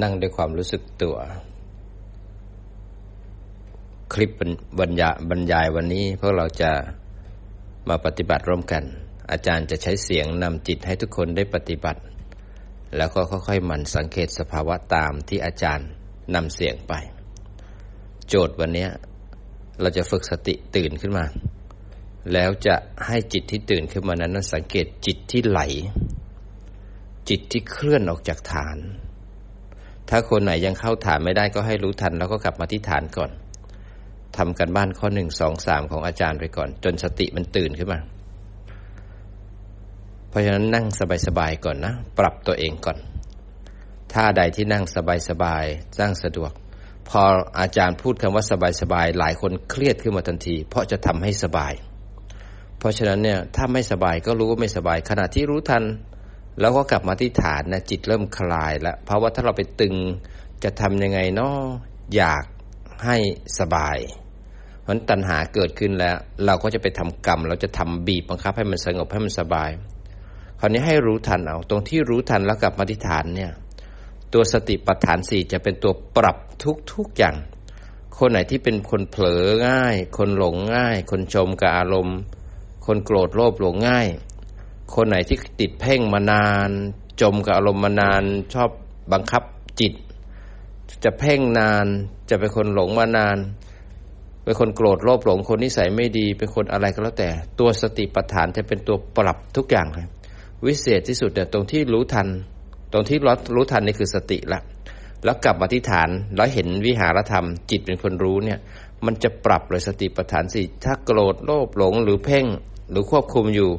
นั่งด้วยความรู้สึกตัว คลิปบรรยาบรรยายวันนี้พวกเราจะมาปฏิบัติร่วมกัน อาจารย์จะใช้เสียงนำจิตให้ทุกคนได้ปฏิบัติ แล้วก็ค่อยๆหมั่นสังเกตสภาวะตามที่อาจารย์นำเสียงไป โจทย์วันนี้เราจะฝึกสติตื่นขึ้นมา แล้วจะให้จิตที่ตื่นขึ้นมานั้น สังเกตจิตที่ไหล จิตที่เคลื่อนออกจากฐาน ถ้าคนไหนยังเข้าฐานไม่ได้ก็ให้รู้ทัน แล้วก็กลับมาที่ฐานก่อนทำกันบ้านข้อหนึ่งสองสามของอาจารย์ไปก่อน จนสติมันตื่นขึ้นมา เพราะฉะนั้นนั่งสบายๆก่อนนะ ปรับตัวเองก่อนท่าใดที่นั่งสบายๆนั่งสะดวก พออาจารย์พูดคำว่าสบายๆหลายคนเครียดขึ้นมาทันที เพราะจะทำให้สบาย เพราะฉะนั้นเนี่ยถ้าไม่สบายก็รู้ว่าไม่สบาย ขณะที่รู้ทัน แล้วก็กลับมาที่ฐานนะจิตเริ่มคลายแล้วเพราะว่าถ้าเราไปตึงจะทำยังไงเนาะอยากให้สบาย เพราะตัณหาเกิดขึ้นแล้ว เราก็จะไปทำกรรม เราจะทำบีบบังคับให้มันสงบให้มันสบาย คราวนี้ให้รู้ทันเอา ตรงที่รู้ทันแล้วกลับมาที่ฐานเนี่ยตัวสติปัฏฐานสี่จะเป็นตัวปรับทุกๆอย่าง คนไหนที่เป็นคนเผลอง่าย คนหลงง่าย คนชมกับอารมณ์ คนโกรธโลภหลงง่าย คนไหนที่ติดเพ่งมานาน จมกับอารมณ์มานาน ชอบบังคับจิต จะเพ่งนาน จะเป็นคนหลงมานาน เป็นคนโกรธโลภหลงคนนิสัยไม่ดี เป็นคนอะไรก็แล้วแต่ ตัวสติปัฏฐานจะเป็นตัวปรับทุกอย่างครับวิเศษที่สุดเนี่ยตรงที่รู้ทัน ตรงที่รรู้ทันนี่คือสติละแล้วกลับมาที่ฐานแล้วเห็นวิหารธรรม จิตเป็นคนรู้เนี่ย มันจะปรับเลยสติปัฏฐานสี่ถ้าโกรธโลภหลงหรือเพ่งหรือควบคุมอยู่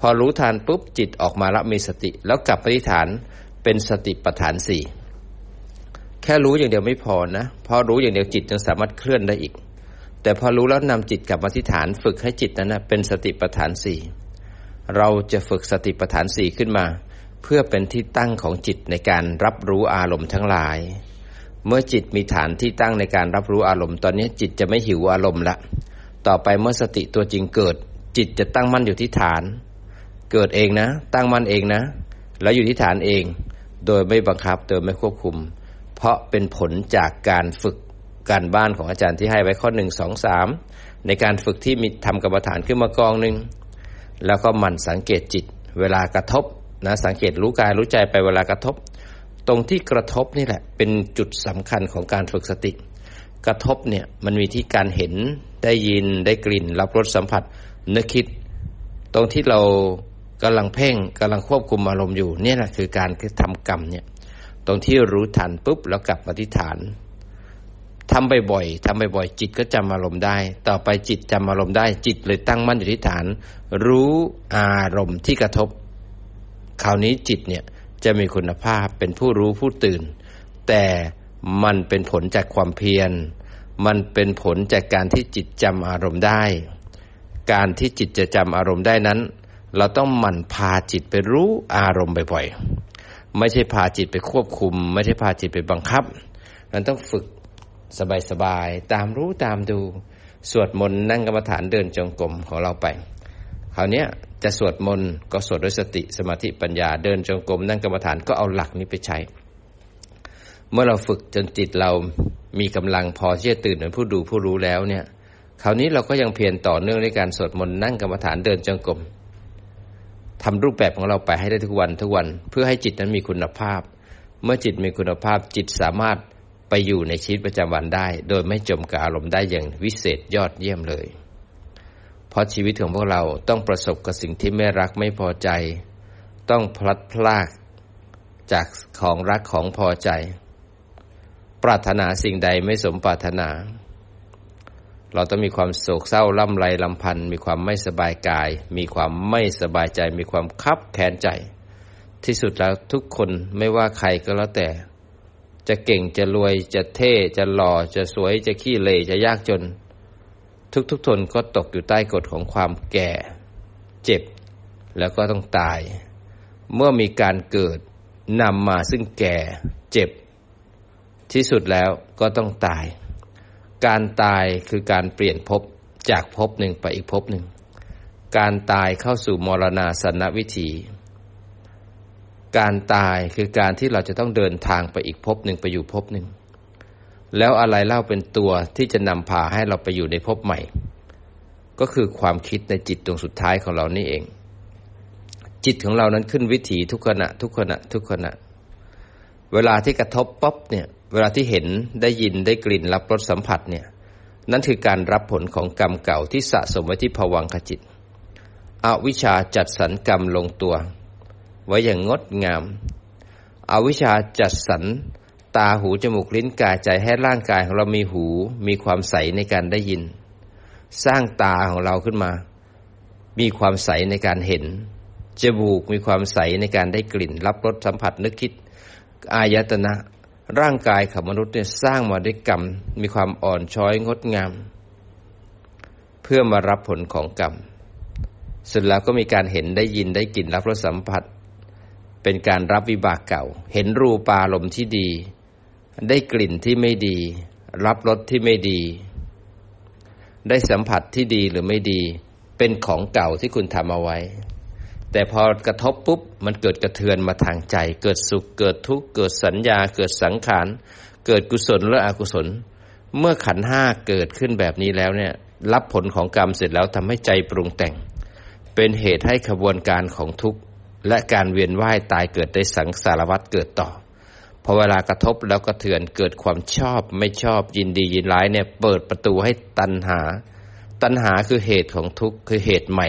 พอรู้ทันปุ๊บจิตออกมาแล้วมีสติ แล้วกลับปที่ฐานเป็นสติปัฏฐานสี่แค่รู้อย่างเดียวไม่พอนะพอรู้อย่างเดียวจิตยังสามารถเคลื่อนได้อีก แต่พอรู้แล้วนำจิตกลับมาที่ฐานฝึกให้จิตนั้นเป็นสติปัฏฐานสี่เราจะฝึกสติปัฏฐานสี่ขึ้นมา เพื่อเป็นที่ตั้งของจิตในการรับรู้อารมณ์ทั้งหลาย เมื่อจิตมีฐานที่ตั้งในการรับรู้อารมณ์ ตอนนี้จิตจะไม่หิวอารมณ์ละ ต่อไปเมื่อสติตัวจริงเกิด จิตจะตั้งมั่นอยู่ที่ฐาน เกิดเองนะ ตั้งมั่นเองนะ แล้วอยู่ที่ฐานเอง โดยไม่บังคับโดยไม่ควบคุม เพราะเป็นผลจากการฝึกการบ้านของอาจารย์ที่ให้ไว้ข้อหนึ่งสองสามในการฝึกที่มีทำกรรมฐานขึ้นมากองหนึ่งแล้วก็มันสังเกตจิต เวลากระทบนะสังเกตรู้กายรู้ใจไปเวลากระทบ ตรงที่กระทบนี่แหละ เป็นจุดสำคัญของการฝึกสติ กระทบเนี่ยมันมีที่การเห็นได้ยินได้กลิ่น รับรสสัมผัสนึกคิด ตรงที่เรา กำลังเพ่งกำลังควบคุมอารมณ์อยู่เนี่ยแหละคือการทำกรรมเนี่ยตรงที่รู้ทันปุ๊บแล้วกลับมาที่ฐานทำบ่อยๆทำบ่อยๆจิตก็จำอารมณ์ได้ ต่อไปจิตจำอารมณ์ได้จิตเลยตั้งมั่นอยู่ที่ฐาน รู้อารมณ์ที่กระทบ คราวนี้จิตเนี่ยจะมีคุณภาพเป็นผู้รู้ผู้ตื่น แต่มันเป็นผลจากความเพียร มันเป็นผลจากการที่จิตจำอารมณ์ได้ การที่จิตจะจำอารมณ์ได้นั้น เราต้องหมั่นพาจิตไปรู้อารมณ์บ่อยๆ ไม่ใช่พาจิตไปควบคุม ไม่ใช่พาจิตไปบังคับ มันต้องฝึกสบายๆ ตามรู้ตามดู สวดมนต์นั่งกรรมฐานเดินจงกรมของเราไปคราวนี้จะสวดมนต์ก็สวดด้วยสติสมาธิปัญญาเดินจงกรมนั่งกรรมฐานก็เอาหลักนี้ไปใช้ เมื่อเราฝึกจนจิตเรามีกำลังพอที่จะตื่นเป็นผู้ดูผู้รู้แล้วเนี่ย คราวนี้เราก็ยังเพียรต่อเนื่องในการสวดมนต์นั่งกรรมฐานเดินจงกรม ทำรูปแบบของเราไปให้ได้ทุกวันทุกวัน เพื่อให้จิตนั้นมีคุณภาพ เมื่อจิตมีคุณภาพจิตสามารถไปอยู่ในชีวิตประจำวันได้ โดยไม่จมกับอารมณ์ได้อย่างวิเศษยอดเยี่ยมเลย เพราะชีวิตของพวกเราต้องประสบกับสิ่งที่ไม่รักไม่พอใจ ต้องพลัดพรากจากของรักของพอใจ ปรารถนาสิ่งใดไม่สมปรารถนา เราต้องมีความโศกเศร้าล่ำไรลำพันธ์มีความไม่สบายกาย มีความไม่สบายใจ มีความคับแค้นใจ ที่สุดแล้วทุกคนไม่ว่าใครก็แล้วแต่ จะเก่งจะรวยจะเท่จะหล่อจะสวยจะขี้เลจะยากจน ทุกๆทนก็ตกอยู่ใต้กฎของความแก่ เจ็บ แล้วก็ต้องตาย เมื่อมีการเกิดนำมาซึ่งแก่ เจ็บ ที่สุดแล้วก็ต้องตาย การตายคือการเปลี่ยนภพจากภพหนึ่งไปอีกภพหนึ่ง การตายเข้าสู่มรณาสนวิถี การตายคือการที่เราจะต้องเดินทางไปอีกภพหนึ่งไปอยู่ภพหนึ่ง แล้วอะไรเล่าเป็นตัวที่จะนำพาให้เราไปอยู่ในภพใหม่ ก็คือความคิดในจิตดวงสุดท้ายของเรานี่เอง จิตของเรานั้นขึ้นวิถีทุกขณะทุกขณะทุกขณะ เวลาที่กระทบป๊อบเนี่ย เวลาที่เห็นได้ยินได้กลิ่นรับรสสัมผัสเนี่ยนั่นคือการรับผลของกรรมเก่าที่สะสมไว้ที่ภวังคจิต อวิชชาจัดสรรกรรมลงตัว ไว้อย่างงดงามอาวิชชาจัดสรรตาหูจมูกลิ้นกายใจให้ร่างกายของเรามีหู มีความใสในการได้ยิน สร้างตาของเราขึ้นมา มีความใสในการเห็นจมูกมีความใสในการได้กลิ่น รับรสสัมผัสนึกคิด อายตนะ ร่างกายของมนุษย์เนี่ยสร้างมาด้วยกรรม มีความอ่อนช้อยงดงาม เพื่อมารับผลของกรรมสร็จแล้วก็มีการเห็นได้ยินได้กลิ่นรับรสสัมผัส เป็นการรับวิบากเก่า เห็นรูปาลมที่ดี ได้กลิ่นที่ไม่ดี รับรสที่ไม่ดี ได้สัมผัสที่ดีหรือไม่ดี เป็นของเก่าที่คุณทำเอาไว้ แต่พอกระทบปุ๊บมันเกิดกระเทือนมาทางใจ เกิดสุขเกิดทุกข์เกิดสัญญา เกิดสังขารเกิดกุศลและอกุศล เมื่อขันห้าเกิดขึ้นแบบนี้แล้วเนี่ย รับผลของกรรมเสร็จแล้วทำให้ใจปรุงแต่ง เป็นเหตุให้ขบวนการของทุกข์และการเวียนว่ายตายเกิดได้สังสารวัตรเกิดต่อพอเวลากระทบแล้วกระเทือนเกิดความชอบไม่ชอบยินดียินร้ายเนี่ยเปิดประตูให้ตัณหา ตัณหาคือเหตุของทุกข์คือเหตุใหม่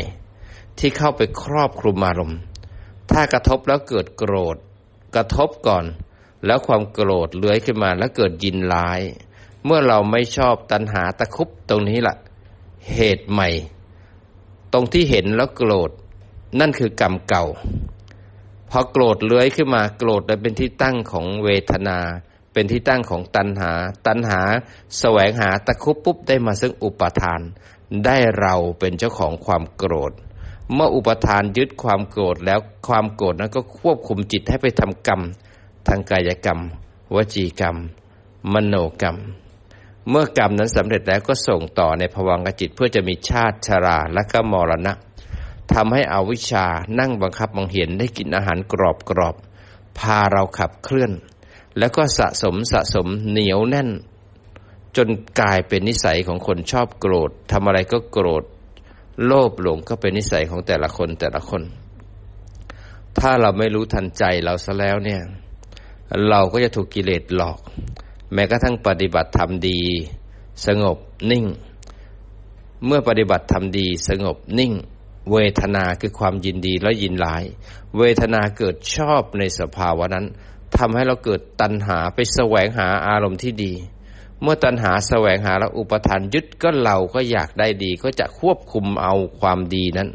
ที่เข้าไปครอบคลุมอารมณ์ ถ้ากระทบแล้วเกิดโกรธ กระทบก่อน แล้วความโกรธเลื้อยขึ้นมาแล้วเกิดยินร้าย เมื่อเราไม่ชอบตัณหาตะคุบตรงนี้ละ่ะ เหตุใหม่ ตรงที่เห็นแล้วโกรธ นั่นคือกรรมเก่า พอโกรธเลื้อยขึ้นมาโกรธเป็นที่ตั้งของเวทนาเป็นที่ตั้งของตัณหา ตัณหาแสวงหาตะคุบปุ๊บได้มาซึ่งอุปทาน ได้เราเป็นเจ้าของความโกรธ เมื่ออุปทานยึดความโกรธแล้วความโกรธนั้นก็ควบคุมจิตให้ไปทำกรรม ทางกายกรรม วจีกรรม มโนกรรม เมื่อกรรมนั้นสำเร็จแล้วก็ส่งต่อในภวังกจิตเพื่อจะมีชาติชราและก็มรณะทำให้อวิชชานั่งบังคับบังเห็นได้กินอาหารกรอบกรอบพาเราขับเคลื่อน แล้วก็สะสมสะสมเหนียวแน่น จนกลายเป็นนิสัยของคนชอบโกรธทำอะไรก็โกรธ โลภหลงก็เป็นนิสัยของแต่ละคนแต่ละคน ถ้าเราไม่รู้ทันใจเราซะแล้วเนี่ย เราก็จะถูกกิเลสหลอก แม้กระทั่งปฏิบัติธรรมดี สงบนิ่ง เมื่อปฏิบัติธรรมดี สงบนิ่ง เวทนาคือความยินดีและยินร้าย เวทนาเกิดชอบในสภาวะนั้นทำให้เราเกิดตัณหาไปแสวงหาอารมณ์ที่ดี เมื่อตัณหาแสวงหาแล้วอุปทานยึดก็เราก็อยากได้ดี ก็จะควบคุมเอาความดีนั้น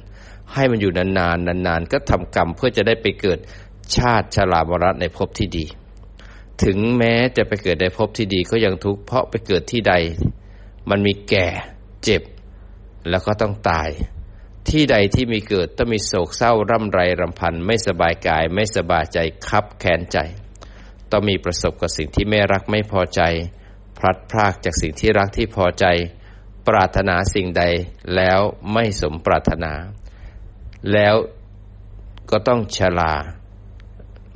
ให้มันอยู่นานๆนานๆก็ทำกรรมเพื่อจะได้ไปเกิดชาติชรามรณะในภพที่ดี ถึงแม้จะไปเกิดในภพที่ดีก็ยังทุกข์เพราะไปเกิดที่ใด มันมีแก่เจ็บ แล้วก็ต้องตาย ที่ใดที่มีเกิดต้องมีโศกเศร้าร่ำไรรำพันไม่สบายกายไม่สบายใจคับแขนใจ ต้องมีประสบกับสิ่งที่ไม่รักไม่พอใจ พลัดพรากจากสิ่งที่รักที่พอใจ ปรารถนาสิ่งใดแล้วไม่สมปรารถนา แล้วก็ต้องชรา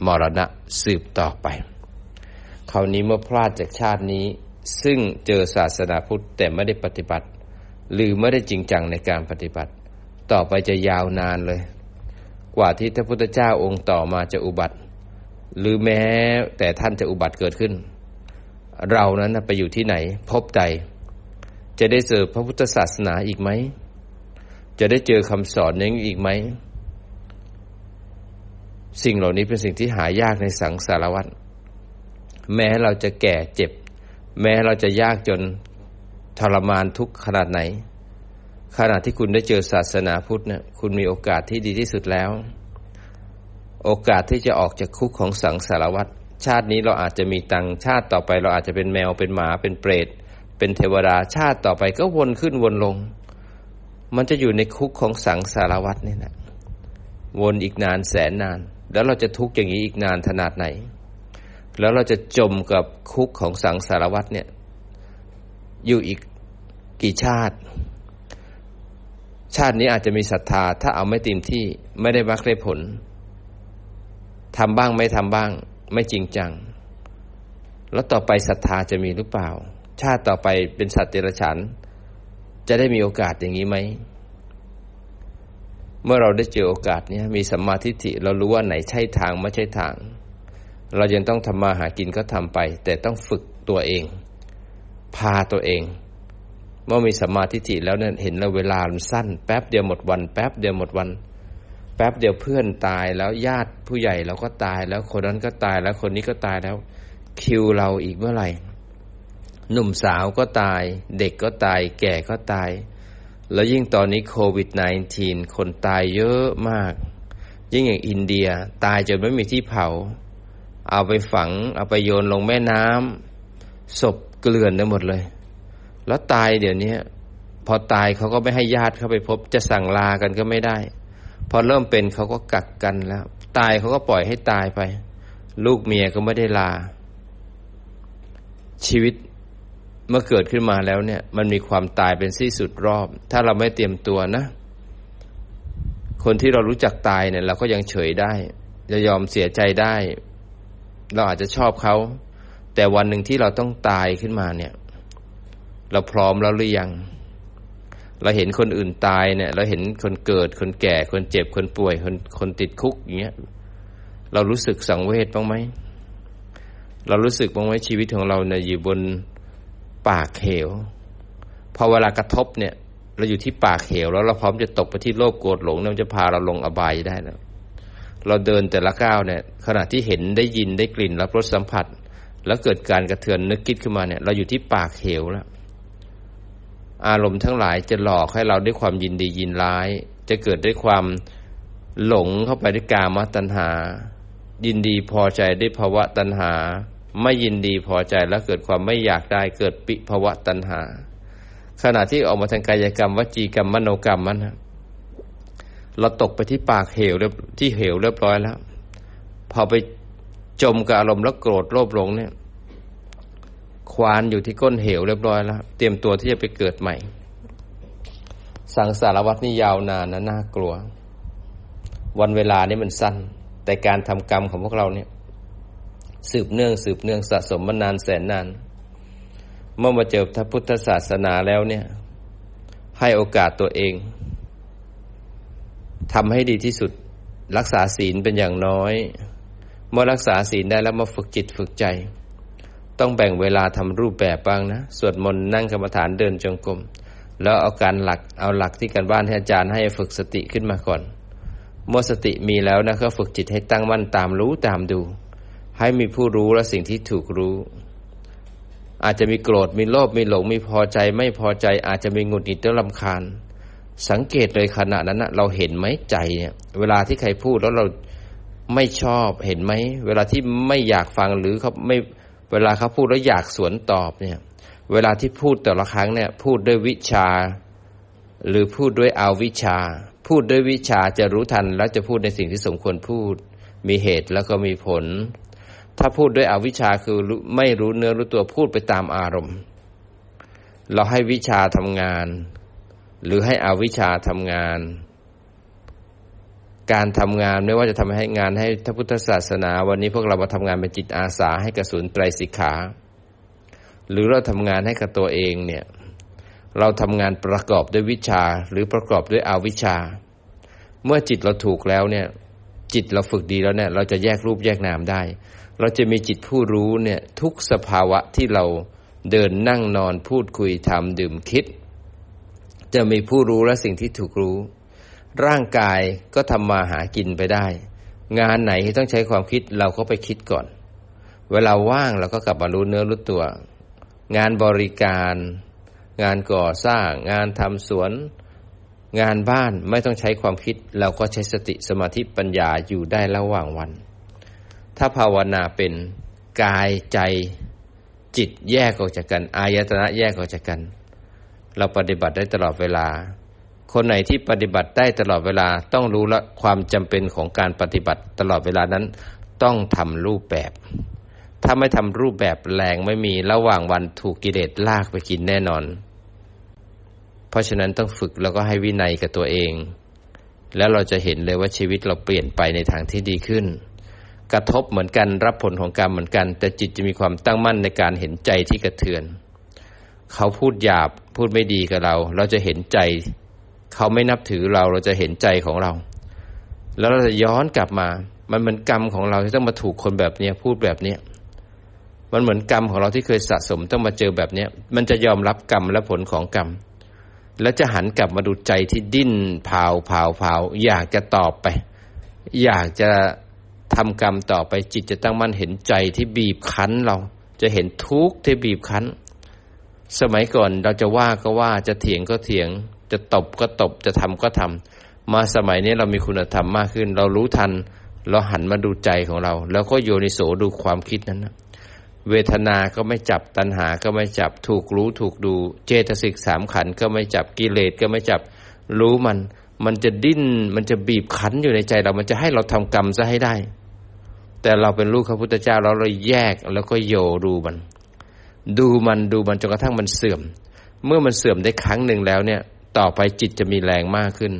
มรณะสืบต่อไป คราวนี้เมื่อพลาดจากชาตินี้ ซึ่งเจอศาสนาพุทธแต่ไม่ได้ปฏิบัติ หรือไม่ได้จริงจังในการปฏิบัติ ต่อไปจะยาวนานเลย กว่าที่พระพุทธเจ้าองค์ต่อมาจะอุบัติ หรือแม้แต่ท่านจะอุบัติเกิดขึ้น เรานั้นไปอยู่ที่ไหน พบใจจะได้เจอพระพุทธศาสนาอีกไหม จะได้เจอคำสอนนี้อีกไหม สิ่งเหล่านี้เป็นสิ่งที่หายากในสังสารวัฏแม้เราจะแก่เจ็บ แม้เราจะยากจนทรมานทุกขนาดไหน ขณะที่คุณได้เจอศาสนาพุทธเนี่ยคุณมีโอกาสที่ดีที่สุดแล้ว โอกาสที่จะออกจากคุกของสังสารวัฏ ชาตินี้เราอาจจะมีตังชาติต่อไป เราอาจจะเป็นแมวเป็นหมาเป็นเปรต เป็นเทวดาชาติต่อไปก็วนขึ้นวนลง มันจะอยู่ในคุกของสังสารวัฏนี่แหละวนอีกนานแสนนาน แล้วเราจะทุกข์อย่างนี้อีกนานขนาดไหน แล้วเราจะจมกับคุกของสังสารวัตรเนี่ย อยู่อีกกี่ชาติ ชาตินี้อาจจะมีศรัทธา ถ้าเอาไม่เต็มที่ไม่ได้มักได้ผลทำบ้างไม่ทำบ้าง ไม่จริงจัง แล้วต่อไปศรัทธาจะมีหรือเปล่า ชาติต่อไปเป็นสัตว์เดรัจฉานจะได้มีโอกาสอย่างนี้ไหม เมื่อเราได้เจอโอกาสนี้มีสัมมาทิฏฐิเรารู้ว่าไหนใช่ทางไม่ใช่ทาง เรายังต้องทำมาหากินก็ทำไป แต่ต้องฝึกตัวเอง พาตัวเอง เมื่อมีสัมมาทิฏฐิแล้วเนี่ยเห็นแล้วเวลามันสั้น แป๊บเดียวหมดวัน แป๊บเดียวหมดวัน แป๊บเดียวเพื่อนตายแล้วญาติผู้ใหญ่เราก็ตายแล้วคนนั้นก็ตายแล้วคนนี้ก็ตายแล้ว คิวเราอีกเมื่อไหร่ หนุ่มสาวก็ตาย เด็กก็ตาย แก่ก็ตาย แล้วยิ่งตอนนี้โควิด -19 คนตายเยอะมาก ยิ่งอย่างอินเดียตายจนไม่มีที่เผา เอาไปฝัง เอาไปโยนลงแม่น้ำศพเกลื่อนไปหมดเลย แล้วตายเดี๋ยวนี้พอตายเขาก็ไม่ให้ญาติเข้าไปพบจะสั่งลากันก็ไม่ได้ พอเริ่มเป็นเขาก็กักกันแล้ว ตายเขาก็ปล่อยให้ตายไป ลูกเมียก็ไม่ได้ลา ชีวิตเมื่อเกิดขึ้นมาแล้วเนี่ย มันมีความตายเป็นสิ้นสุดรอบ ถ้าเราไม่เตรียมตัวนะ คนที่เรารู้จักตายเนี่ย เราก็ยังเฉยได้จะยอมเสียใจได้ เราอาจจะชอบเขา แต่วันหนึ่งที่เราต้องตายขึ้นมาเนี่ย เราพร้อมแล้วหรือยัง เราเห็นคนอื่นตายเนี่ย เราเห็นคนเกิดคนแก่ คนเจ็บคนป่วย คนคนติดคุกอย่างเงี้ยเรารู้สึกสังเวชบ้างไหมเรารู้สึกบ้างไหมชีวิตของเราเนี่ยอยู่บนปากเหวพอเวลากระทบเนี่ย เราอยู่ที่ปากเหวแล้วเราพร้อมจะตกไปที่โลกโกรธหลงเนั่ยมันจะพาเราลงอบายได้แล้วเราเดินแต่ละก้าวเนี่ย ขณะที่เห็นได้ยินได้กลิ่นรับรสสัมผัส แล้วเกิดการกระเทือนนึกคิดขึ้นมาเนี่ย เราอยู่ที่ปากเหวแล้ว อารมณ์ทั้งหลายจะหลอกให้เราด้วยความยินดียินร้าย จะเกิดด้วยความหลงเข้าไปด้วยกามตัณหา ยินดีพอใจด้วยภาวะตัณหา ไม่ยินดีพอใจแล้วเกิดความไม่อยากได้เกิดปิภวะตัณหา ขณะที่ออกมาทางกายกรรมวจีกรรมมโนกรรมมันเราตกไปที่ปากเหวเรียบที่เหวเรียบร้อยแล้ว พอไปจมกับอารมณ์แล้วโกรธโลภหลงเนี่ย ควานอยู่ที่ก้นเหวเรียบร้อยแล้ว เตรียมตัวที่จะไปเกิดใหม่ สังสารวัตนี่ยาวนานนะน่ากลัว วันเวลานี่มันสั้น แต่การทำกรรมของพวกเราเนี่ย สืบเนื่องสืบเนื่องสะสมมานานแสนนาน เมื่อมาเจอพระพุทธศาสนาแล้วเนี่ย ให้โอกาสตัวเองทำให้ดีที่สุดรักษาศีลเป็นอย่างน้อย เมื่อรักษาศีลได้แล้วมาฝึกจิตฝึกใจ ต้องแบ่งเวลาทำรูปแบบบ้างนะ สวดมนต์นั่งกรรมฐานเดินจงกรมแล้วเอาการหลักเอาหลักที่กันบ้านให้อาจารย์ให้ฝึกสติขึ้นมาก่อน เมื่อสติมีแล้วนะก็ฝึกจิตให้ตั้งมั่นตามรู้ตามดู ให้มีผู้รู้และสิ่งที่ถูกรู้ อาจจะมีโกรธมีโลภมีหลงมีพอใจไม่พอใจอาจจะมีหงุดหงิดและลำคาญ สังเกตเลยขณะนั้นนะเราเห็นไหมใจเนี่ยเวลาที่ใครพูดแล้วเราไม่ชอบเห็นไหมเวลาที่ไม่อยากฟังหรือเขาไม่ เวลาเขาพูดแล้วอยากสวนตอบเนี่ย เวลาที่พูดแต่ละครั้งเนี่ย พูดด้วยวิชา หรือพูดด้วยเอาวิชา พูดด้วยวิชาจะรู้ทัน แล้วจะพูดในสิ่งที่สมควรพูด มีเหตุแล้วก็มีผล ถ้าพูดด้วยอวิชาคือไม่รู้เนื้อรู้ตัวพูดไปตามอารมณ์ เราให้วิชาทำงาน หรือให้อวิชาทำงาน การทำงานไม่ว่าจะทำให้งานให้พระพุทธศาสนา วันนี้พวกเรามาทำงานเป็นจิตอาสาให้กระสุนไตรสิกขา หรือเราทำงานให้กับตัวเองเนี่ยเราทำงานประกอบด้วยวิชาหรือประกอบด้วยอวิชชา เมื่อจิตเราถูกแล้วเนี่ยจิตเราฝึกดีแล้วเนี่ยเราจะแยกรูปแยกนามได้ เราจะมีจิตผู้รู้เนี่ยทุกสภาวะที่เราเดินนั่งนอนพูดคุยทำดื่มคิด จะมีผู้รู้และสิ่งที่ถูกรู้ ร่างกายก็ทำมาหากินไปได้ งานไหนที่ต้องใช้ความคิดเราก็ไปคิดก่อน เวลาว่างเราก็กลับมารู้เนื้อรู้ตัว งานบริการ งานก่อสร้าง งานทำสวน งานบ้านไม่ต้องใช้ความคิด เราก็ใช้สติสมาธิปัญญาอยู่ได้ระหว่างวัน ถ้าภาวนาเป็นกายใจจิตแยกออกจากกัน อายตนะแยกออกจากกัน เราปฏิบัติได้ตลอดเวลา คนไหนที่ปฏิบัติได้ตลอดเวลาต้องรู้ละความจำเป็นของการปฏิบัติตลอดเวลานั้น ต้องทำรูปแบบ ถ้าไม่ทำรูปแบบแรงไม่มีระหว่างวันถูกกิเลสลากไปกินแน่นอน เพราะฉะนั้นต้องฝึกแล้วก็ให้วินัยกับตัวเอง แล้วเราจะเห็นเลยว่าชีวิตเราเปลี่ยนไปในทางที่ดีขึ้น กระทบเหมือนกันรับผลของกรรมเหมือนกัน แต่จิตจะมีความตั้งมั่นในการเห็นใจที่กระเทือน เขาพูดหยาบพูดไม่ดีกับเรา เราจะเห็นใจ เขาไม่นับถือเราเราจะเห็นใจของเรา แล้วเราจะย้อนกลับมา มันเหมือนกรรมของเราที่ต้องมาถูกคนแบบเนี้ยพูดแบบเนี้ยมันเหมือนกรรมของเราที่เคยสะสมต้องมาเจอแบบเนี้ยมันจะยอมรับกรรมและผลของกรรม แล้วจะหันกลับมาดูใจที่ดิ้นเผาเผาเผาอยากจะตอบไป อยากจะทำกรรมต่อไปจิตจะตั้งมั่นเห็นใจที่บีบคั้นเรา จะเห็นทุกข์ที่บีบคั้น สมัยก่อนเราจะว่าก็ว่าจะเถียงก็เถียง จะตบก็ตบจะทำก็ทำมาสมัยนี้เรามีคุณธรรมมากขึ้น เรารู้ทัน เราหันมาดูใจของเรา แล้วก็โยนิโสดูความคิดนั้นนะเวทนาก็ไม่จับตัณหาก็ไม่จับถูกรู้ถูกดู เจตสิกสามขันก็ไม่จับกิเลสก็ไม่จับรู้มัน มันจะดิ้นมันจะบีบคั้นอยู่ในใจเรา มันจะให้เราทำกรรมซะให้ได้ แต่เราเป็นลูกพระพุทธเจ้าเราเลยแยกแล้วก็โยดูมัน ดูมันดูมันจนกระทั่งมันเสื่อม เมื่อมันเสื่อมได้ครั้งหนึ่งแล้วเนี่ย ต่อไปจิตจะมีแรงมากขึ้น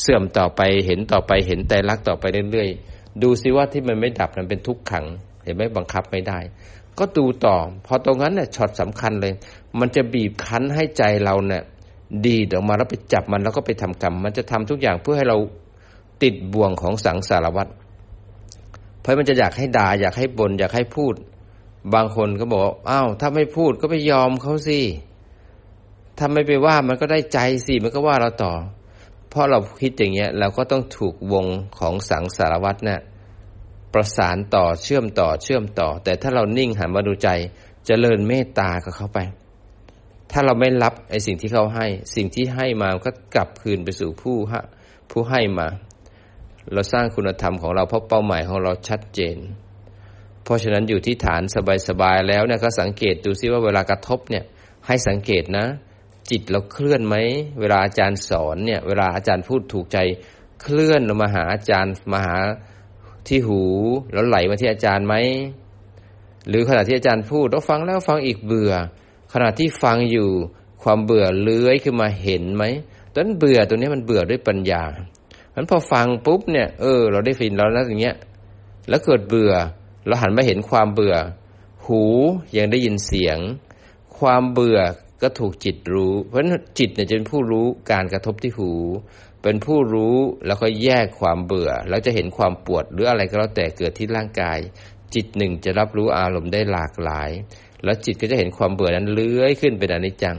เสื่อมต่อไปเห็นต่อไปเห็นแต่รักต่อไปเรื่อยๆ ดูซิว่าที่มันไม่ดับนั้นเป็นทุกขัง เห็นไหมบังคับไม่ได้ ก็ดูต่อ พอตรงนั้นเนี่ยช็อตสำคัญเลย มันจะบีบคั้นให้ใจเราเนี่ยดีออกมาแล้วไปจับมันแล้วก็ไปทำกรรม มันจะทำทุกอย่างเพื่อให้เราติดบ่วงของสังสารวัฏเพราะมันจะอยากให้ด่าอยากให้บน่นอยากให้พูด บางคนก็บอกอ้าวถ้าไม่พูดก็ไปยอมเขาสิ ถ้าไม่ไปว่ามันก็ได้ใจสิมันก็ว่าเราต่อ เพราะเราคิดอย่างเงี้ยเราก็ต้องถูกวงของสังสารวัฏเนี่ยประสานต่อเชื่อมต่อเชื่อมต่อ แต่ถ้าเรานิ่งหันมาดูใจจเจริญเมตตากับเขาไป ถ้าเราไม่รับไอ้สิ่งที่เขาให้ สิ่งที่ให้มาก็กลับคืนไปสู่ผู้ฮะผู้ให้มา เราสร้างคุณธรรมของเราเพราะเป้าหมายของเราชัดเจน เพราะฉะนั้นอยู่ที่ฐานสบายๆแล้วเนี่ยก็สังเกตดูซิว่าเวลากระทบเนี่ยให้สังเกตนะ จิตเราเคลื่อนไหมเวลาอาจารย์สอนเนี่ย เวลาอาจารย์พูดถูกใจเคลื่อนลงมาหาอาจารย์มาหาที่หู แล้วไหลมาที่อาจารย์ไหมหรือขณะที่อาจารย์พูดเราฟังแล้วฟังอีกเบื่อ ขณะที่ฟังอยู่ความเบื่อเลื้อยขึ้นมาเห็นไหมตอนนั้นเบื่อตัวนี้มันเบื่อด้วยปัญญาเพราะพอฟังปุ๊บเนี่ยเออ เราได้ฟินแล้วนะอย่างเงี้ยแล้วเกิดเบื่อ เราหันมาเห็นความเบื่อ หูยังได้ยินเสียง ความเบื่อ ก็ถูกจิตรู้ เพราะนั้นจิตเนี่ยจะเป็นผู้รู้การกระทบที่หู เป็นผู้รู้แล้วก็แยกความเบื่อ แล้วจะเห็นความปวดหรืออะไรก็แล้วแต่เกิดที่ร่างกาย จิตหนึ่งจะรับรู้อารมณ์ได้หลากหลาย แล้วจิตก็จะเห็นความเบื่อนั้นเลื้อยขึ้นเป็นอนิจจัง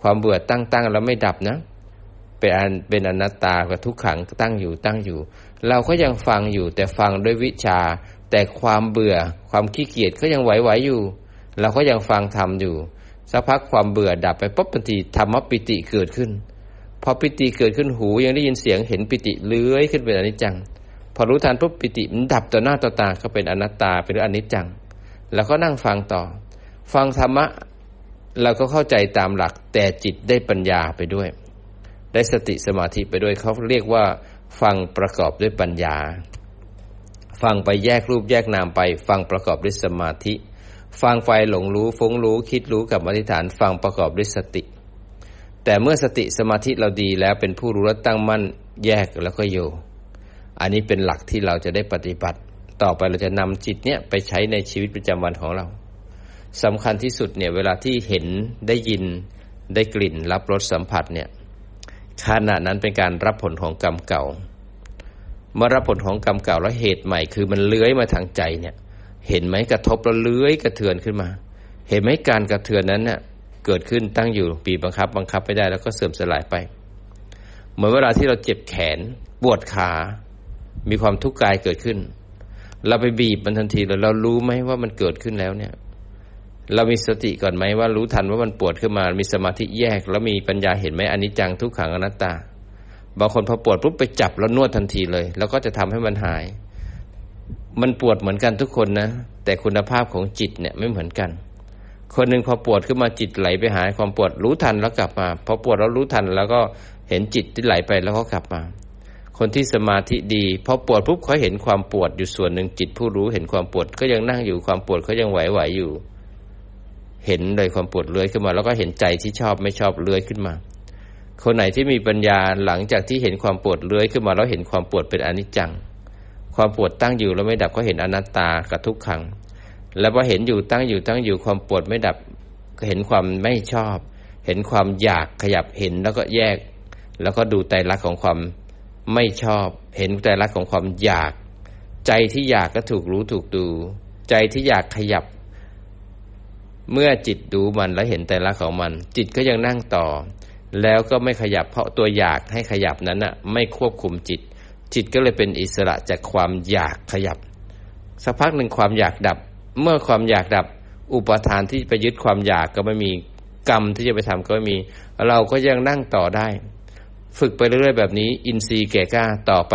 ความเบื่อตั้งตั้งแล้วไม่ดับนะ เป็นอันเป็นอนัตตากับทุกขังตั้งอยู่ตั้งอยู่ เราก็ยังฟังอยู่แต่ฟังด้วยวิชา แต่ความเบื่อความขี้เกียจก็ยังไหวๆอยู่ เราก็ยังฟังทำอยู่ สักพักความเบื่อดับไปปุ๊บทันทีธรรมปิติเกิดขึ้น พอปิติเกิดขึ้นหูยังได้ยินเสียงเห็นปิติเลื้อยขึ้นเป็นอนิจจัง พอรู้ทันปุ๊บปิติมันดับต่อหน้าต่อตาก็เป็นอนัตตาเป็นอนิจจัง แล้วก็นั่งฟังต่อ ฟังธรรมะเราก็เข้าใจตามหลักแต่จิตได้ปัญญาไปด้วย ได้สติสมาธิไปด้วยเขาเรียกว่า ฟังประกอบด้วยปัญญา ฟังไปแยกรูปแยกนามไป ฟังประกอบด้วยสมาธิ ฟังไฟหลงรู้ฟุ้งรู้คิดรู้กับอธิษฐานฟังประกอบด้วยสติ แต่เมื่อสติสมาธิเราดีแล้วเป็นผู้รู้และตั้งมั่นแยกแล้วก็โยอันนี้เป็นหลักที่เราจะได้ปฏิบัติ ต่อไปเราจะนำจิตเนี่ยไปใช้ในชีวิตประจำวันของเราสำคัญที่สุดเนี่ยเวลาที่เห็นได้ยินได้กลิ่นรับรสสัมผัสเนี่ยขณะนั้นเป็นการรับผลของกรรมเก่าเมื่อรับผลของกรรมเก่าแล้วเหตุใหม่ คือมันเลื้อยมาทางใจเนี่ย เห็นไหมกระทบแล้วเลื้อยกระเทือนขึ้นมา เห็นไหมการกระเทือนนั้นเนี่ยเกิดขึ้นตั้งอยู่ปีบังคับ บังคับไม่ได้แล้วก็เสื่อมสลายไป เหมือนเวลาที่เราเจ็บแขนปวดขา มีความทุกข์กายเกิดขึ้น เราไปบีบมันทันทีแล้วเรารู้ไหมว่ามันเกิดขึ้นแล้วเนี่ย เรามีสติก่อนไหมว่ารู้ทันว่ามันปวดขึ้นมา มีสมาธิแยก แล้วมีปัญญาเห็นไหมอนิจจังทุกขังอนัตตา บางคนพอปวดปุ๊บไปจับแล้วนวดทันทีเลย แล้วก็จะทำให้มันหาย มันปวดเหมือนกันทุกคนนะ แต่คุณภาพของจิตเนี่ยไม่เหมือนกัน คนหนึ่งพอปวดขึ้นมาจิตไหลไปหาความปวดรู้ทันแล้วกลับมาพอปวดแล้วรู้ทันแล้วก็เห็นจิตที่ไหลไปแล้วก็กลับมา คนที่สมาธิดีพอปวดปุ๊บเขาเห็นความปวดอยู่ส่วนหนึ่งจิตผู้รู้เห็นความปวดก็ยังนั่งอยู่ความปวดเขายังไหวๆอยู่ เห็นเลยความปวดเลื้อยขึ้นมา แล้วก็เห็นใจที่ชอบไม่ชอบเลื้อยขึ้นมา คนไหนที่มีปัญญาหลังจากที่เห็นความปวดเลื้อยขึ้นมา แล้วเห็นความปวดเป็นอนิจจัง ความปวดตั้งอยู่แล้วไม่ดับก็เห็นอนัตตากับทุกขัง แล้วพอเห็นอยู่ตั้งอยู่ตั้งอยู่ความปวดไม่ดับก็เห็นความไม่ชอบ เห็นความอยากขยับเห็นแล้วก็แยก แล้วก็ดูไตรลักของความไม่ชอบ เห็นไตรลักของความอยาก ใจที่อยากก็ถูกรู้ถูกดู ใจที่อยากขยับ เมื่อจิตดูมันแล้วเห็นไตรลักของมัน จิตก็ยังนั่งต่อ แล้วก็ไม่ขยับเพราะตัวอยากให้ขยับนั้นน่ะไม่ควบคุมจิต จิตก็เลยเป็นอิสระจากความอยากขยับ สักพักหนึ่งความอยากดับ เมื่อความอยากดับ อุปทานที่ไปยึดความอยากก็ไม่มีกรรมที่จะไปทำก็ไม่มี เราก็ยังนั่งต่อได้ ฝึกไปเรื่อยๆแบบนี้ อินทรีย์แก่กล้าต่อไป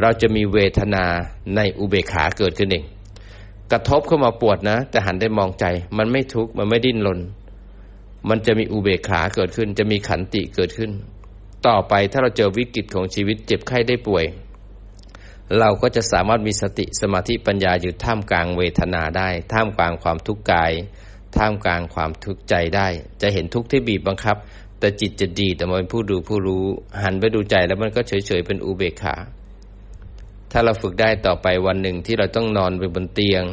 เราจะมีเวทนาในอุเบกขาเกิดขึ้นเองกระทบเข้ามาปวดนะ แต่หันได้มองใจ มันไม่ทุกข์มันไม่ดิ้นรนมันจะมีอุเบกขาเกิดขึ้น จะมีขันติเกิดขึ้น ต่อไปถ้าเราเจอวิกฤตของชีวิตเจ็บไข้ได้ป่วย เราก็จะสามารถมีสติสมาธิปัญญาอยู่ท่ามกลางเวทนาได้ ท่ามกลางความทุกข์กาย ท่ามกลางความทุกข์ใจได้ จะเห็นทุกข์ที่บีบบังคับ แต่จิตจะดีแต่มันเป็นผู้ดูผู้รู้ หันไปดูใจแล้วมันก็เฉยๆเป็นอุเบกขา ถ้าเราฝึกได้ต่อไปวันหนึ่งที่เราต้องนอนไปบนเตียง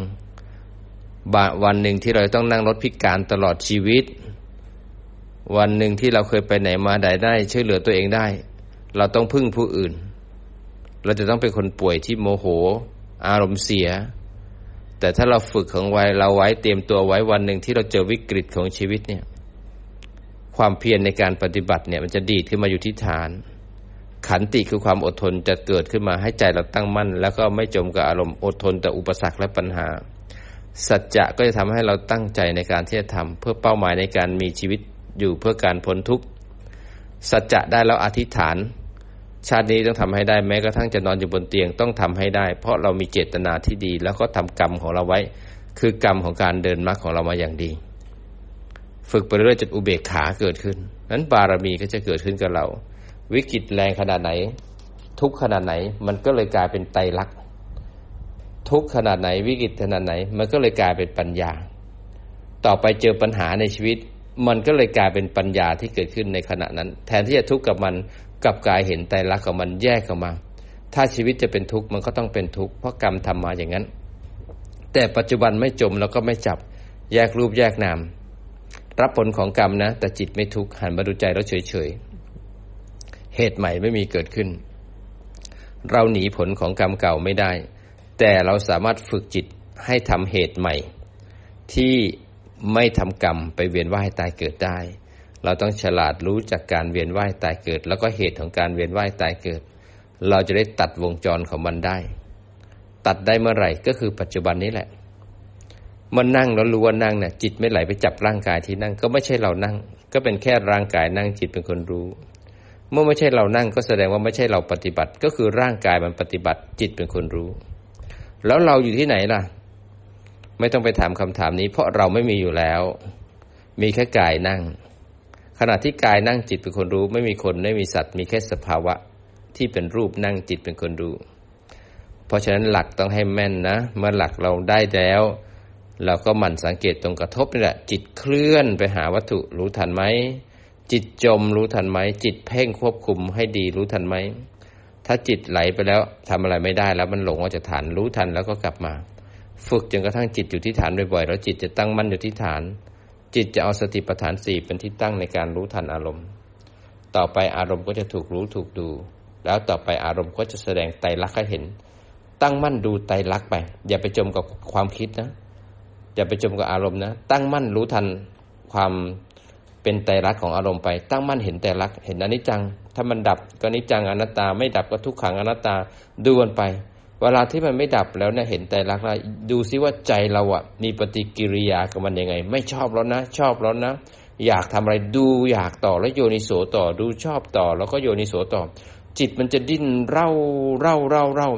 วันหนึ่งที่เราต้องนั่งรถพิการตลอดชีวิต วันหนึ่งที่เราเคยไปไหนมาใดได้ ช่วยเหลือตัวเองได้ เราต้องพึ่งผู้อื่น เราจะต้องเป็นคนป่วยที่โมโห อารมณ์เสีย แต่ถ้าเราฝึกของไว้เราไว้เตรียมตัวไว้วันหนึ่งที่เราเจอวิกฤตของชีวิตเนี่ย ความเพียรในการปฏิบัติเนี่ยมันจะดีดขึ้นมาอยู่ที่ฐาน ขันติคือความอดทนจะเกิดขึ้นมาให้ใจเราตั้งมั่น แล้วก็ไม่จมกับอารมณ์อดทนต่อุปสรรคและปัญหาสัจจะก็จะทำให้เราตั้งใจในการที่จะทำเพื่อเป้าหมายในการมีชีวิต อยู่เพื่อการพ้นทุกข์สัจจะได้แล้วอธิษฐาน ชาตินี้ต้องทำให้ได้แม้กระทั่งจะนอนอยู่บนเตียงต้องทำให้ได้ เพราะเรามีเจตนาที่ดี แล้วก็ทำกรรมของเราไว้ คือกรรมของการเดินมรรคของเรามาอย่างดี ฝึกไปเรื่อยจนอุเบกขาเกิดขึ้น นั้นบารมีก็จะเกิดขึ้นกับเรา วิกฤตแรงขนาดไหน ทุกขนาดไหนมันก็เลยกลายเป็นไตรลักษณ์ทุกขนาดไหนวิกฤตขนาดไหน มันก็เลยกลายเป็นปัญญา ต่อไปเจอปัญหาในชีวิต มันก็เลยกลายเป็นปัญญาที่เกิดขึ้นในขณะนั้น แทนที่จะทุกข์กับมันกลับกลายเห็นไตรลักษณ์ของมันแยกออกมา ถ้าชีวิตจะเป็นทุกข์มันก็ต้องเป็นทุกข์เพราะกรรมทำมาอย่างนั้น แต่ปัจจุบันไม่จมแล้วก็ไม่จับแยกรูปแยกนามรับผลของกรรมนะ แต่จิตไม่ทุกข์หันมาดูใจแล้วเฉยๆ เหตุใหม่ไม่มีเกิดขึ้น เราหนีผลของกรรมเก่าไม่ได้ แต่เราสามารถฝึกจิตให้ทำเหตุใหม่ ที่ ไม่ทำกรรมไปเวียนว่ายตายเกิดได้ เราต้องฉลาดรู้จากการเวียนว่ายตายเกิด แล้วก็เหตุของการเวียนว่ายตายเกิด เราจะได้ตัดวงจรของมันได้ ตัดได้เมื่อไหร่ก็คือปัจจุบันนี้แหละมันนั่งแล้วรู้ว่านั่งเนี่ยจิตไม่ไหลไปจับร่างกายที่นั่งก็ไม่ใช่เรานั่ง ก็เป็นแค่ร่างกายนั่งจิตเป็นคนรู้ เมื่อไม่ใช่เรานั่งก็แสดงว่าไม่ใช่เราปฏิบัติ ก็คือร่างกายมันปฏิบัติจิตเป็นคนรู้ แล้วเราอยู่ที่ไหนล่ะ ไม่ต้องไปถามคำถามนี้ เพราะเราไม่มีอยู่แล้ว มีแค่กายนั่ง ขณะที่กายนั่งจิตเป็นคนรู้ ไม่มีคนไม่มีสัตว์ มีแค่สภาวะที่เป็นรูปนั่งจิตเป็นคนรู้ เพราะฉะนั้นหลักต้องให้แม่นนะ เมื่อหลักเราได้แล้ว เราก็หมั่นสังเกตตรงกระทบนี่แหละ จิตเคลื่อนไปหาวัตถุรู้ทันไหม จิตจมรู้ทันไหม จิตเพ่งควบคุมให้ดีรู้ทันไหม ถ้าจิตไหลไปแล้วทำอะไรไม่ได้แล้วมันหลงว่าจะฐานรู้ทันแล้วก็กลับมา ฝึกจนกระทั่งจิตอยู่ที่ฐานบ่อยๆแล้วจิตจะตั้งมั่นอยู่ที่ฐาน จิตจะเอาสติปัฏฐานสี่เป็นที่ตั้งในการรู้ทันอารมณ์ ต่อไปอารมณ์ก็จะถูกรู้ถูกดู แล้วต่อไปอารมณ์ก็จะแสดงไตรลักษณ์ให้เห็น ตั้งมั่นดูไตรลักษณ์ไป อย่าไปจมกับความคิดนะ อย่าไปจมกับอารมณ์นะ ตั้งมั่นรู้ทันความเป็นไตรลักษณ์ของอารมณ์ไป ตั้งมั่นเห็นไตรลักษณ์เห็นอนิจจัง ถ้ามันดับก็นิจจังอนัตตา ไม่ดับก็ทุกขังอนัตตา ดูกันไป เวลาที่มันไม่ดับแล้วเนี่ยเห็นไตรลักแล้วดูซิว่าใจเราอะมีปฏิกิริยากับมันยังไง ไม่ชอบแล้วนะ ชอบแล้วนะ อยากทำอะไรดูอยากต่อแล้วโยนิโสต่อดูชอบต่อ แล้วก็โยนิโสต่อ จิตมันจะดิ้นเร่าเร่าเร่าเร่า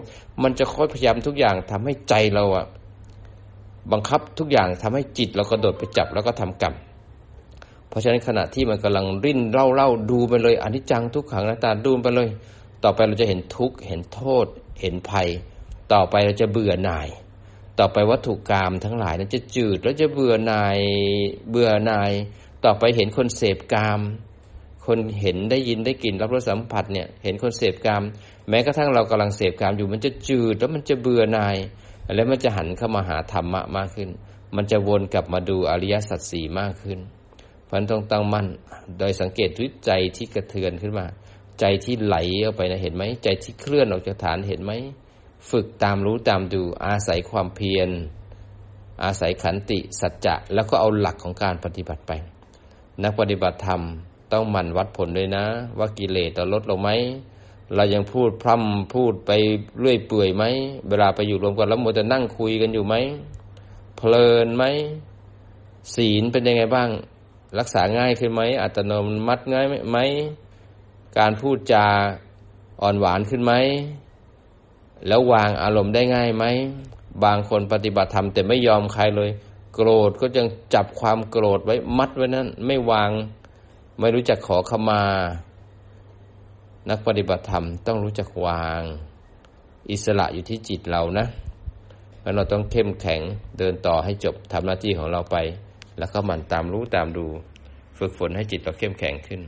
มันจะค่อยพยายามทุกอย่างทำให้ใจเราอะบังคับทุกอย่างทำให้จิตเรากระโดดไปจับแล้วก็ทำกรรมเพราะฉะนั้นขณะที่มันกำลังริ้นเล่าเล่าดูไปเลยอนิจจังทุกขังหน้าตาดูไปเลย ต่อไปเราจะเห็นทุกข์เห็นโทษ เห็นภัย ต่อไปเราจะเบื่อหน่าย ต่อไปวัตถุกรรมทั้งหลายนั้นจะจืดแล้วจะเบื่อหน่ายเบื่อหน่าย ต่อไปเห็นคนเสพกามคนเห็นได้ยินได้กลิ่นรับรสสัมผัสเนี่ยเห็นคนเสพกามแม้กระทั่งเรากำลังเสพกามอยู่มันจะจืดแล้วมันจะเบื่อหน่าย แล้วมันจะหันเข้ามาหาธรรมะมากขึ้น มันจะวนกลับมาดูอริยสัจสี่มากขึ้นพราะต้องตั้งมั่น โดยสังเกตด้วยใจที่กระเทือนขึ้นมา ใจที่ไหลออกไปนะเห็นไหมใจที่เคลื่อนออกจากฐานเห็นไหม ฝึกตามรู้ตามดูอาศัยความเพียร อาศัยขันติสัจจะแล้วก็เอาหลักของการปฏิบัติไป นักปฏิบัติธรรมต้องหมั่นวัดผลด้วยนะ ว่ากิเลสจะลดลงไหมเรายังพูดพร่ำพูดไปเรื่อยเปื่อยไหมเวลาไปอยู่รวมกันแล้วมัวแต่นั่งคุยกันอยู่ไหมเพลินไหมศีลเป็นยังไงบ้าง รักษาง่ายขึ้นไหมอัตโนมัติง่ายไหมการพูดจาอ่อนหวานขึ้นไหม แล้ววางอารมณ์ได้ง่ายไหม บางคนปฏิบัติธรรมแต่ไม่ยอมใครเลย โกรธก็ยังจับความโกรธไว้มัดไว้นั่นไม่วาง ไม่รู้จักขอขมา นักปฏิบัติธรรมต้องรู้จักวาง อิสระอยู่ที่จิตเรานะเพราะเราต้องเข้มแข็งเดินต่อให้จบทำหน้าที่ของเราไป แล้วก็หมั่นตามรู้ตามดู ฝึกฝนให้จิตเราเข้มแข็งขึ้น